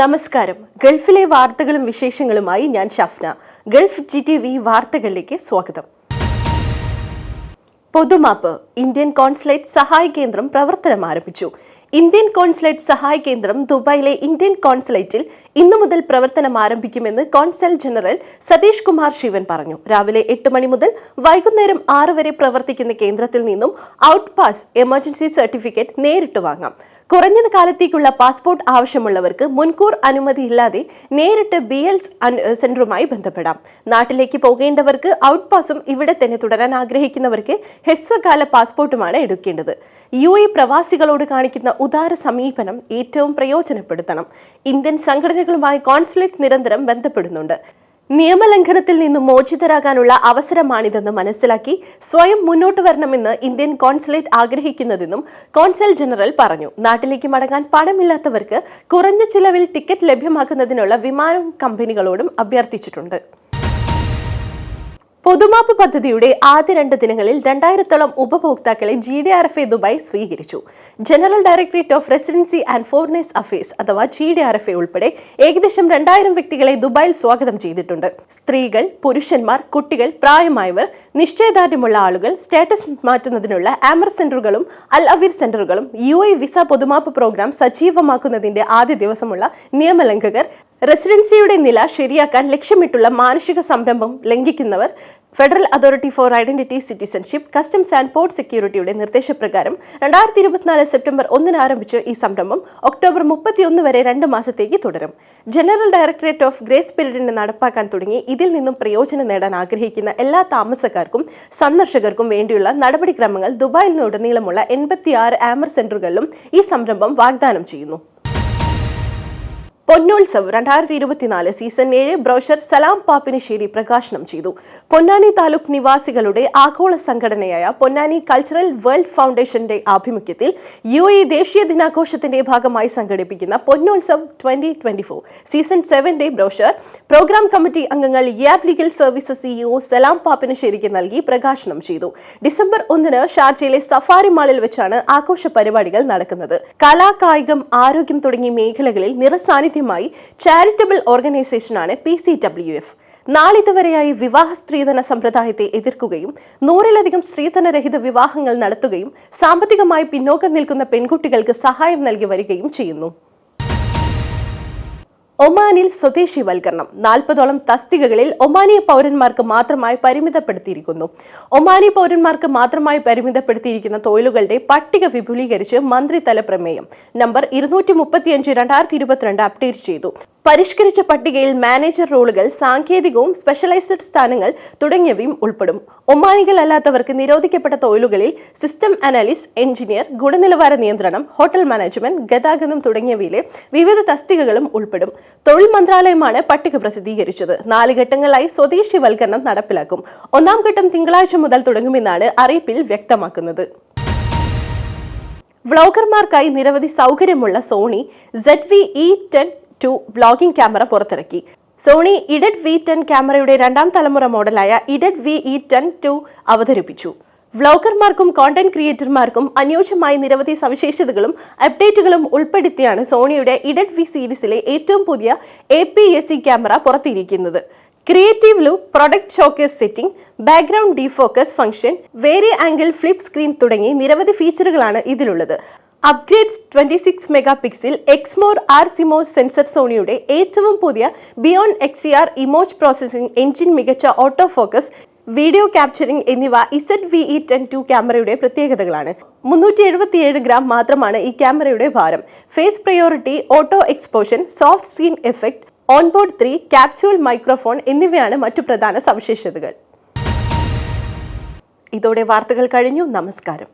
നമസ്കാരം. ഗൾഫിലെ വാർത്തകളും വിശേഷങ്ങളുമായി ഞാൻ Shafna. Gulf G T V വാർത്തകളിലേക്ക് സ്വാഗതം. പൊതുമാപ്പ്. ഇന്ത്യൻ കോൺസുലേറ്റ് സഹായ കേന്ദ്രം പ്രവർത്തനം ആരംഭിച്ചു. ഇന്ത്യൻ കോൺസുലേറ്റ് സഹായ കേന്ദ്രം ദുബായിലെ ഇന്ത്യൻ കോൺസുലേറ്റിൽ ഇന്നു മുതൽ പ്രവർത്തനം ആരംഭിക്കുമെന്ന് കോൺസൽ ജനറൽ സതീഷ് കുമാർ ശിവൻ പറഞ്ഞു. രാവിലെ എട്ട് മണി മുതൽ വൈകുന്നേരം ആറ് വരെ പ്രവർത്തിക്കുന്ന കേന്ദ്രത്തിൽ നിന്നും ഔട്ട് പാസ് എമർജൻസി സർട്ടിഫിക്കറ്റ് നേരിട്ട് വാങ്ങാം. കുറഞ്ഞ കാലത്തേക്കുള്ള പാസ്പോർട്ട് ആവശ്യമുള്ളവർക്ക് മുൻകൂർ അനുമതിയില്ലാതെ നേരിട്ട് ബി എൽ സെന്ററുമായി ബന്ധപ്പെടാം. നാട്ടിലേക്ക് പോകേണ്ടവർക്ക് ഔട്ട് പാസും ഇവിടെ തന്നെ തുടരാൻ ആഗ്രഹിക്കുന്നവർക്ക് ഹ്രസ്വകാല പാസ്പോർട്ടുമാണ് എടുക്കേണ്ടത്. യു എ പ്രവാസികളോട് കാണിക്കുന്ന ഉദാര സമീപനം ഏറ്റവും പ്രയോജനപ്പെടുത്തണം. ഇന്ത്യൻ സംഘടനകളുമായി കോൺസുലേറ്റ് നിരന്തരം ബന്ധപ്പെടുന്നുണ്ട്. നിയമലംഘനത്തിൽ നിന്ന് മോചിതരാകാനുള്ള അവസരമാണിതെന്ന് മനസ്സിലാക്കി സ്വയം മുന്നോട്ട് വരണമെന്ന് ഇന്ത്യൻ കോൺസുലേറ്റ് ആഗ്രഹിക്കുന്നതെന്നും കോൺസൽ ജനറൽ പറഞ്ഞു. നാട്ടിലേക്ക് മടങ്ങാൻ പണമില്ലാത്തവർക്ക് കുറഞ്ഞ ചിലവിൽ ടിക്കറ്റ് ലഭ്യമാക്കുന്നതിനുള്ള വിമാനം കമ്പനികളോടും അഭ്യർത്ഥിച്ചിട്ടുണ്ട്. പൊതുമാപ്പ് പദ്ധതിയുടെ ആദ്യ രണ്ട് ദിനങ്ങളിൽ രണ്ടായിരത്തോളം ഉപഭോക്താക്കളെ G D R F A Dubai സ്വീകരിച്ചു. General directorate of residency and foreigners affairs അഥവാ G D R F A ഉൾപ്പെടെ ഏകദേശം രണ്ടായിരം വ്യക്തികളെ ദുബായിൽ സ്വാഗതം ചെയ്തിട്ടുണ്ട്. സ്ത്രീകൾ പുരുഷന്മാർ കുട്ടികൾ പ്രായമായവർ നിശ്ചയദാർഢ്യമുള്ള ആളുകൾ സ്റ്റാറ്റസ് മാറ്റുന്നതിനുള്ള ആമർ സെന്ററുകളും അൽ അവീർ സെന്ററുകളും യു വിസ പൊതുമാപ്പ് പ്രോഗ്രാം സജീവമാക്കുന്നതിന്റെ ആദ്യ ദിവസമുള്ള നിയമലംഘകർ റെസിഡൻസിയുടെ നില ശരിയാക്കാൻ ലക്ഷ്യമിട്ടുള്ള മാനുഷിക സംരംഭം ലംഘിക്കുന്നവർ federal authority for identity citizenship customs and port സെക്യൂരിറ്റിയുടെ നിർദ്ദേശപ്രകാരം രണ്ടായിരത്തി ഇരുപത്തിനാല് സെപ്റ്റംബർ ഒന്നിന് ആരംഭിച്ച ഈ സംരംഭം ഒക്ടോബർ മുപ്പത്തിയൊന്ന് വരെ രണ്ട് മാസത്തേക്ക് തുടരും. ജനറൽ ഡയറക്ടറേറ്റ് ഓഫ് ഗ്രേസ് പീരീഡിനെ നടപ്പാക്കാൻ തുടങ്ങി ഇതിൽ നിന്നും പ്രയോജനം നേടാൻ ആഗ്രഹിക്കുന്ന എല്ലാ താമസക്കാർക്കും സന്ദർശകർക്കും വേണ്ടിയുള്ള നടപടിക്രമങ്ങൾ ദുബായിൽ ദുബായിലുടനീളമുള്ള എൺപത്തിയാറ് ആമർ സെന്ററുകളിലും ഈ സംരംഭം വാഗ്ദാനം ചെയ്യുന്നു. പൊന്നോത്സവ് രണ്ടായിരത്തി ഇരുപത്തിനാല് സീസൺ ഏഴ് ബ്രോഷർ സലാം പാപ്പിനിശ്ശേരി പ്രകാശനം ചെയ്തു. പൊന്നാനി താലൂക്ക് നിവാസികളുടെ ആഗോള സംഘടനയായ പൊന്നാനി കൾച്ചറൽ വേൾഡ് ഫൗണ്ടേഷന്റെ ആഭിമുഖ്യത്തിൽ യു എ ദേശീയ ദിനാഘോഷത്തിന്റെ ഭാഗമായി സംഘടിപ്പിക്കുന്ന Ponnolsav twenty twenty four season സെവന്റെ brochure programme committee അംഗങ്ങൾ Yab legal services CEO Salam പാപ്പിനിശ്ശേരിക്ക് നൽകി പ്രകാശനം ചെയ്തു. ഡിസംബർ ഒന്നിന് ഷാർജയിലെ സഫാരി മാളിൽ വെച്ചാണ് ആഘോഷ പരിപാടികൾ നടക്കുന്നത്. കലാ കായികം ആരോഗ്യം തുടങ്ങിയ മേഖലകളിൽ നിറസാന്നിധ്യമായി ചാരിറ്റബിൾ ഓർഗനൈസേഷനാണ് പി സി ഡബ്ല്യു എഫ് നാളിതുവരെയായി വിവാഹ സ്ത്രീധന സമ്പ്രദായത്തെ എതിർക്കുകയും നൂറിലധികം സ്ത്രീധനരഹിത വിവാഹങ്ങൾ നടത്തുകയും സാമ്പത്തികമായി പിന്നോക്കം നിൽക്കുന്ന പെൺകുട്ടികൾക്ക് സഹായം നൽകി വരികയും ചെയ്യുന്നു. ഒമാനിൽ സ്വദേശിവൽക്കരണം. നാൽപ്പതോളം തസ്തികകളിൽ ഒമാനി പൗരന്മാർക്ക് മാത്രമായി പരിമിതപ്പെടുത്തിയിരിക്കുന്നു. ഒമാനി പൗരന്മാർക്ക് മാത്രമായി പരിമിതപ്പെടുത്തിയിരിക്കുന്ന തൊഴിലുകളുടെ പട്ടിക വിപുലീകരിച്ച് മന്ത്രിതല പ്രമേയം നമ്പർ ഇരുന്നൂറ്റി മുപ്പത്തിയഞ്ച് രണ്ടായിരത്തി ഇരുപത്തിരണ്ട് അപ്ഡേറ്റ് ചെയ്തു. പരിഷ്കരിച്ച പട്ടികയിൽ മാനേജർ റോളുകൾ സാങ്കേതികവും സ്പെഷ്യലൈസ്ഡ് സ്ഥാനങ്ങൾ തുടങ്ങിയവയും ഉൾപ്പെടും. ഒമാനികൾ അല്ലാത്തവർക്ക് നിരോധിക്കപ്പെട്ട തൊഴിലുകളിൽ സിസ്റ്റം അനാലിസ്റ്റ് എഞ്ചിനീയർ ഗുണനിലവാര നിയന്ത്രണം ഹോട്ടൽ മാനേജ്മെന്റ് ഗതാഗതം തുടങ്ങിയവയിലെ വിവിധ തസ്തികകളും ഉൾപ്പെടും. തൊഴിൽ മന്ത്രാലയമാണ് പട്ടിക പ്രസിദ്ധീകരിച്ചത്. നാല് ഘട്ടങ്ങളായി സ്വദേശിവൽക്കരണം നടപ്പിലാക്കും. ഒന്നാം ഘട്ടം തിങ്കളാഴ്ച മുതൽ തുടങ്ങുമെന്നാണ് അറിയിപ്പിൽ വ്യക്തമാക്കുന്നത്. വ്ളോഗർമാർക്കായി നിരവധി സൗകര്യമുള്ള Sony Z V E ten two vlogging camera പുറത്തിറക്കി. സോണി ഇഡഡ് വി ടെൻ ക്യാമറയുടെ രണ്ടാം തലമുറ മോഡലായ Z V E ten two അവതരിപ്പിച്ചു. വ്ളോഗർമാർക്കും കോണ്ടന്റ് ക്രിയേറ്റർമാർക്കും അനുയോജ്യമായ നിരവധി സവിശേഷതകളും അപ്ഡേറ്റുകളും ഉൾപ്പെടുത്തിയാണ് സോണിയുടെ ഇഡഡ് വി സീരീസിലെ ഏറ്റവും പുതിയ A P S C camera പുറത്തിരിക്കുന്നത്. Creative look product showcase setting background defocus function vari angle flip screen തുടങ്ങി നിരവധി ഫീച്ചറുകളാണ് ഇതിലുള്ളത്. Upgrades twenty six mega pixel Exmor R CMOS sensor സോണിയുടെ ഏറ്റവും പുതിയ Bionz X R image processing engine മികച്ച auto focus video capturing എന്നിവ Z V E ten two ക്യാമറയുടെ പ്രത്യേകതകളാണ്. മുന്നൂറ്റി എഴുപത്തിയേഴ് ഗ്രാം മാത്രമാണ് ഈ ക്യാമറയുടെ ഭാരം. Face priority auto exposure soft scene effect onboard three capsule microphone എന്നിവയാണ് മറ്റു പ്രധാന സവിശേഷതകൾ. ഇതോടെ വാർത്തകൾ കഴിഞ്ഞു. നമസ്കാരം.